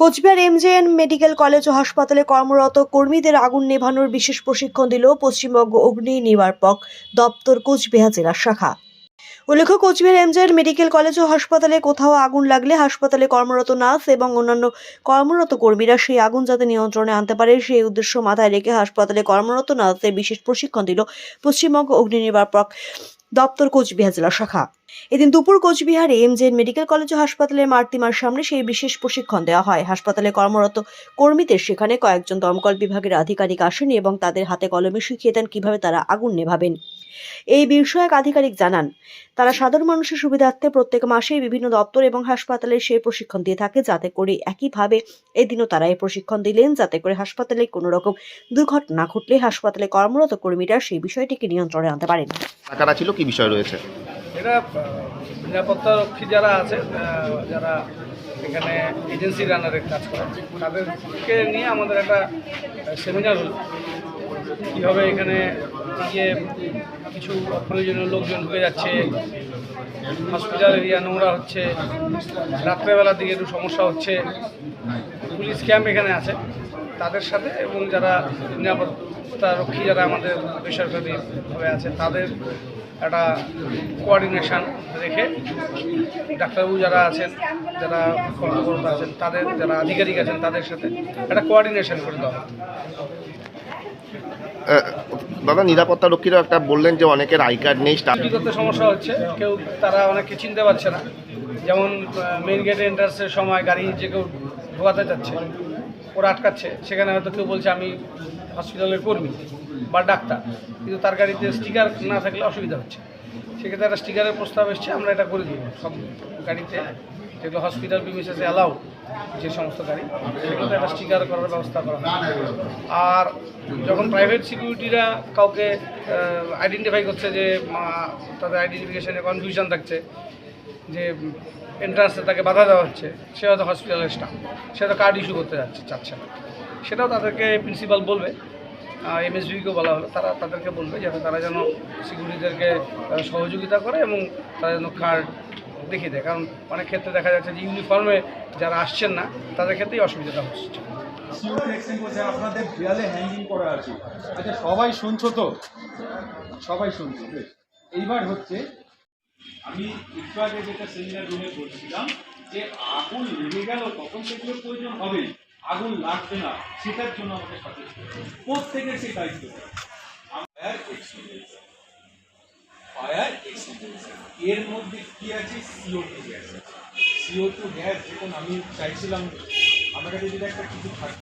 Cooch Behar MJN medical college ও হাসপাতালে কর্মরত কর্মীদের আগুন নেভানোর বিশেষ প্রশিক্ষণ দিল পশ্চিমবঙ্গ অগ্নি নির্বাপক দপ্তর কোচবিহার জেলার শাখা। উল্লেখ্য, কোচবিহার এমজেএন মেডিকেল কলেজ ও হাসপাতালে কোথাও আগুন লাগলে হাসপাতালে কর্মরত নার্স এবং অন্যান্য কর্মরত কর্মীরা সেই আগুন যাতে নিয়ন্ত্রণে আনতে পারে, সেই উদ্দেশ্য মাথায় রেখে হাসপাতালে কর্মরত নার্সদের বিশেষ প্রশিক্ষণ দিল পশ্চিমবঙ্গ অগ্নি নির্বাপক দপ্তর কোচবিহার জেলা শাখা। এদিন দুপুর কোচবিহারে এমজেএন মেডিকেল কলেজ ও হাসপাতালের মার্তিমার সামনে সেই বিশেষ প্রশিক্ষণ দেওয়া হয়। হাসপাতালে কর্মরত কর্মীদের সেখানে কয়েকজন দমকল বিভাগের আধিকারিক আসেন এবং তাদের হাতে কলমে শিখিয়ে দেন কীভাবে তারা আগুন নেভাবেন। এই বিষয়ে এক আধিকারিক জানান, তারা সাধারণ মানুষের সুবিধার্থে প্রত্যেক মাসে বিভিন্ন দপ্তর এবং হাসপাতালে সেই প্রশিক্ষণ দিয়ে থাকে, যাতে করে একইভাবে এদিনও তারা এই প্রশিক্ষণ দিলেন, যাতে করে হাসপাতালে কোনো রকম দুর্ঘটনা ঘটলে হাসপাতালে কর্মরত কর্মীরা সেই বিষয়টিকে নিয়ন্ত্রণে আনতে পারেন। ছিল? কি বিষয় রয়েছে? এরা আহ, নিরাপত্তা রক্ষী যারা আছে যারা এখানে এজেন্সি রানারের কাজ করে তাদেরকে নিয়ে আমাদের একটা সেমিনার হলো। কীভাবে এখানে গিয়ে কিছু অপ্রয়োজনীয় লোকজন ঢুকে যাচ্ছে হসপিটাল এরিয়া নোংরা হচ্ছে রাত্রেবেলার দিকে একটু সমস্যা হচ্ছে পুলিশ ক্যাম্প এখানে আছে। তাদের সাথে এবং যারা নিরাপত্তা রক্ষী যারা আমাদের বেসরকারিভাবে আছে তাদের একটা কোঅর্ডিনেশন রেখে ডাক্তারবাবু যারা আছেন যারা কর্মকর্তা আছেন তাদের যারা আধিকারিক আছেন তাদের সাথে একটা কোঅর্ডিনেশন করে দেওয়া দাদা নিরাপত্তা রক্ষীরা একটা বললেন যে অনেকের আই কার্ড নেই করতে সমস্যা হচ্ছে কেউ তারা অনেকে চিনতে পারছে না। যেমন মেন গেটে এন্ট্রান্সের সময় গাড়ি যে কেউ ঢোকাতে যাচ্ছে ওরা আটকাচ্ছে। সেখানে হয়তো কেউ বলছে, আমি হসপিটালের কর্মী বা ডাক্তার। কিন্তু তার গাড়িতে স্টিকার না থাকলে অসুবিধা হচ্ছে। সেক্ষেত্রে একটা স্টিকারের প্রস্তাব এসছে, আমরা এটা করে দিব। সব গাড়িতে যেগুলো হসপিটাল প্রিমিসেসে অ্যালাউ যে সমস্ত গাড়ি, সেগুলোতে একটা স্টিকার করার ব্যবস্থা করা। আর যখন প্রাইভেট সিকিউরিটিরা কাউকে আইডেন্টিফাই করছে যে তাদের আইডেন্টিফিকেশনে কনফিউশন থাকছে যে এন্ট্রান্সে তাকে বাধা দেওয়া হচ্ছে সে হয়তো হসপিটালের স্টাফ সে হয়তো কার্ড ইস্যু করতে যাচ্ছে, চাচ্ছে না। সেটাও তাদেরকে প্রিন্সিপাল বলবে এমএসবিকেও বলা হলো, তারা তাদেরকে বলবে যাতে তারা যেন সিকিউরিটিদেরকে সহযোগিতা করে এবং তারা যেন কার্ড দেখিয়ে দেয়। কারণ অনেক ক্ষেত্রে দেখা যাচ্ছে যে ইউনিফর্মে যারা আসছেন না, তাদের ক্ষেত্রেই অসুবিধাটা হচ্ছে। আপনাদের আচ্ছা সবাই শুনছো তো? সবাই শুনছো এইবার হচ্ছে আমি একটু আগে যেটা সেমিনার রুমে বলছিলাম যে আগুন লেগে গেল, তখন সেগুলোর প্রয়োজন হবে আগুন লাগবে না, সেটার জন্য আমাদের সচেষ্ট। প্রত্যেকের সেই দায়িত্ব। ফায়ার এক্সপিরিয়েন্স ফায়ার এক্সপিরিয়েন্স এর মধ্যে কি আছে? CO two gas CO two gas দেখুন আমি চাইছিলাম, আমার কাছে যদি একটা কিছু থাকে